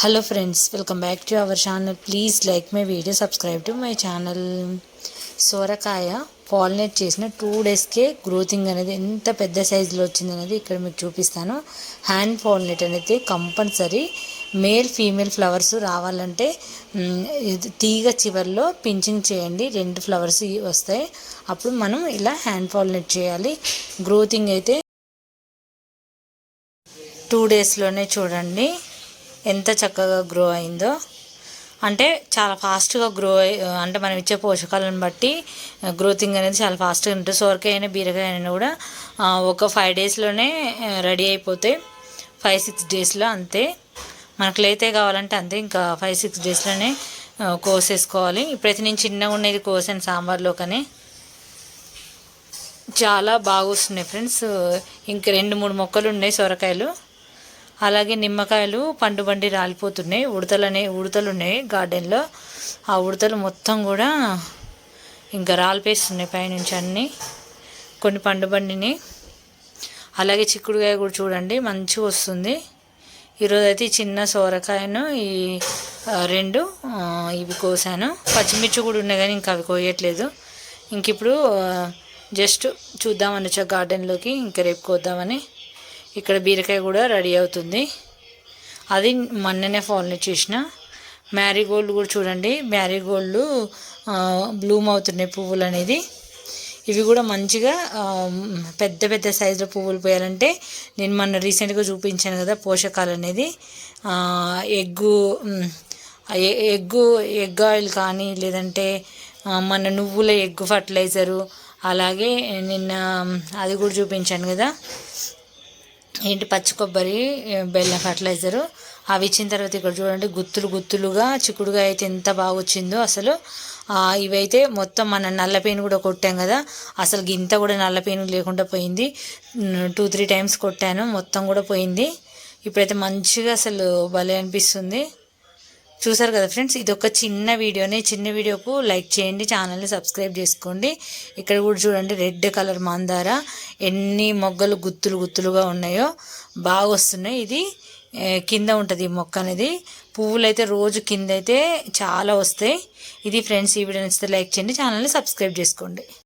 Hello friends welcome back to our channel please like my video subscribe to my channel సోరకాయ pollinate చేసిన two డేస్కే గ్రోతింగ్ అనేది ఎంత పెద్ద సైజులో వచ్చింది అనేది ఇక్కడ మీకు చూపిస్తాను. హ్యాండ్ పాలినేట్ అనేది కంపల్సరీ మేల్ ఫీమేల్ ఫ్లవర్స్ రావాలంటే ఇది తీగ చివర్లో పించింగ్ చేయండి. రెండు ఫ్లవర్స్ వస్తాయి. అప్పుడు మనం ఇలా హ్యాండ్ పాలినేట్ చేయాలి. గ్రోతింగ్ అయితే టూ డేస్లోనే చూడండి. ఎంత చక్కగా గ్రో అయిందో. అంటే చాలా ఫాస్ట్గా గ్రో అంటే మనం ఇచ్చే పోషకాలను బట్టి గ్రోతింగ్ అనేది చాలా ఫాస్ట్గా ఉంటుంది. సోరకాయ అయినా బీరకాయ అయినా కూడా ఒక ఫైవ్ డేస్లోనే రెడీ అయిపోతాయి ఫైవ్ సిక్స్ డేస్లో అంతే. మనకు లేతే కావాలంటే అంతే. ఇంకా ఫైవ్ సిక్స్ డేస్లోనే కోసేసుకోవాలి. ఇప్పుడైతే నేను చిన్నగా ఉన్నది కోసాను సాంబార్లో కానీ చాలా బాగా వస్తున్నాయి ఫ్రెండ్స్. ఇంక రెండు మూడు మొక్కలు ఉన్నాయి సొరకాయలు. అలాగే నిమ్మకాయలు పండు బండి రాలిపోతున్నాయి. ఉడతలు ఉడతలు ఉన్నాయి గార్డెన్లో. ఆ ఉడతలు మొత్తం కూడా ఇంకా రాలిపేస్తున్నాయి పైనుంచి అన్నీ. కొన్ని పండు బండిని. అలాగే చిక్కుడుకాయ కూడా చూడండి మంచిగా వస్తుంది. ఈరోజు అయితే ఈ చిన్న సోరకాయను ఈ రెండు ఇవి కోసాను. పచ్చిమిర్చి కూడా ఉన్నాయి కానీ ఇంకా అవి కోయట్లేదు. ఇంక ఇప్పుడు జస్ట్ చూద్దామని వచ్చా గార్డెన్లోకి ఇంకా రేపు కోద్దామని. ఇక్కడ బీరకాయ కూడా రెడీ అవుతుంది. అది మొన్ననే ఫోన్లో చూసిన. మ్యారీగోల్డ్ కూడా చూడండి. మ్యారీగోల్డ్ బ్లూమ్ అవుతున్నాయి పువ్వులు అనేది. ఇవి కూడా మంచిగా పెద్ద పెద్ద సైజులో పువ్వులు పోయాలంటే నేను మొన్న రీసెంట్గా చూపించాను కదా పోషకాలు అనేది. ఎగ్గు ఎగ్గు ఎగ్ ఆయిల్ కానీ లేదంటే మన నువ్వుల ఎగ్ ఫర్టిలైజరు అలాగే నిన్న అది కూడా చూపించాను కదా. ఏంటి పచ్చి కొబ్బరి బెల్లం ఫర్టిలైజరు అవి ఇచ్చిన తర్వాత ఇక్కడ చూడండి గుత్తులు గుత్తులుగా చిక్కుడుగా అయితే ఎంత బాగా వచ్చిందో అసలు. ఇవైతే మొత్తం మన నల్ల పెయిన్ కూడా కొట్టాం కదా. అసలు గింత కూడా నల్ల పెయిన్ లేకుండా పోయింది. టూ త్రీ టైమ్స్ కొట్టాను మొత్తం కూడా పోయింది. ఇప్పుడైతే మంచిగా అసలు భలే అనిపిస్తుంది. చూసారు కదా ఫ్రెండ్స్? ఇది ఒక చిన్న వీడియోనే. చిన్న వీడియోకు లైక్ చేయండి ఛానల్ని సబ్స్క్రైబ్ చేసుకోండి. ఇక్కడ కూడా చూడండి రెడ్ కలర్ మందార. ఎన్ని మొగ్గలు గుత్తులు గుత్తులుగా ఉన్నాయో. బాగా వస్తున్నాయి. ఇది కింద ఉంటుంది ఈ మొక్క అనేది. పువ్వులు అయితే రోజు కింద అయితే చాలా వస్తాయి. ఇది ఫ్రెండ్స్ ఈ వీడియో నచ్చితే లైక్ చేయండి ఛానల్ని సబ్స్క్రైబ్ చేసుకోండి.